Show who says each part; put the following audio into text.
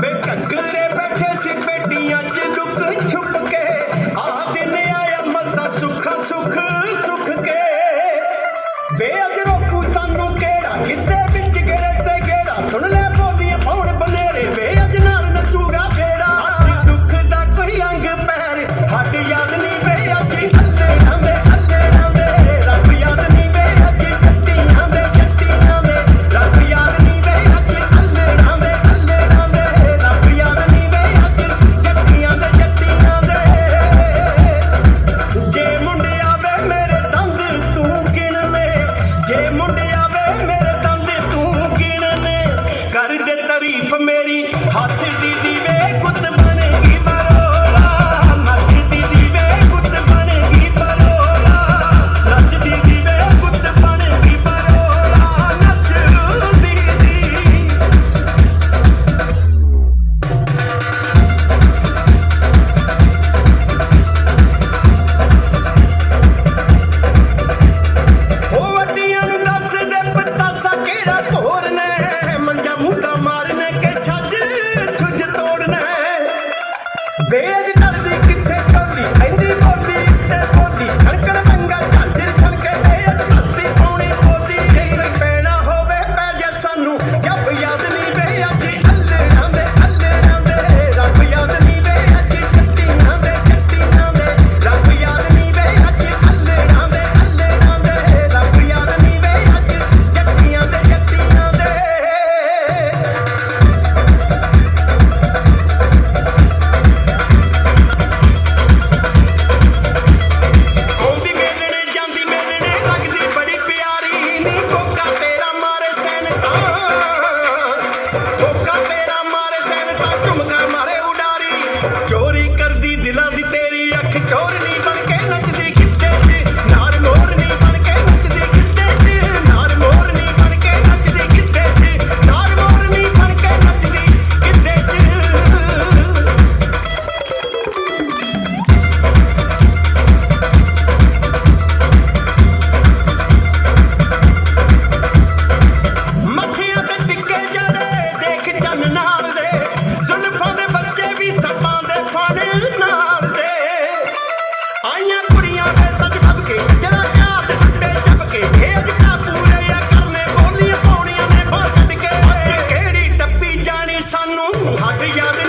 Speaker 1: ਵੇ ਘੱਗਰੇ ਬੈਠੇ ਸੀ ਬੇਟੀਆਂ ਚ ਲੁਕ ਛੁਪ ਕੇ। ਆ ਦਿਨ ਆਇਆ ਮਸਾ ਸੁਖ ਸੁਖ ਸੁਖ ਕੇ। ਵੇ ਅਜ ਰੋਕੂ ਸਾਨੂੰ ਕਿਹੜਾ ਕਿਤੇ Criminality kicking con café. ਸਾਨੂੰ ਹਟ ਗਿਆ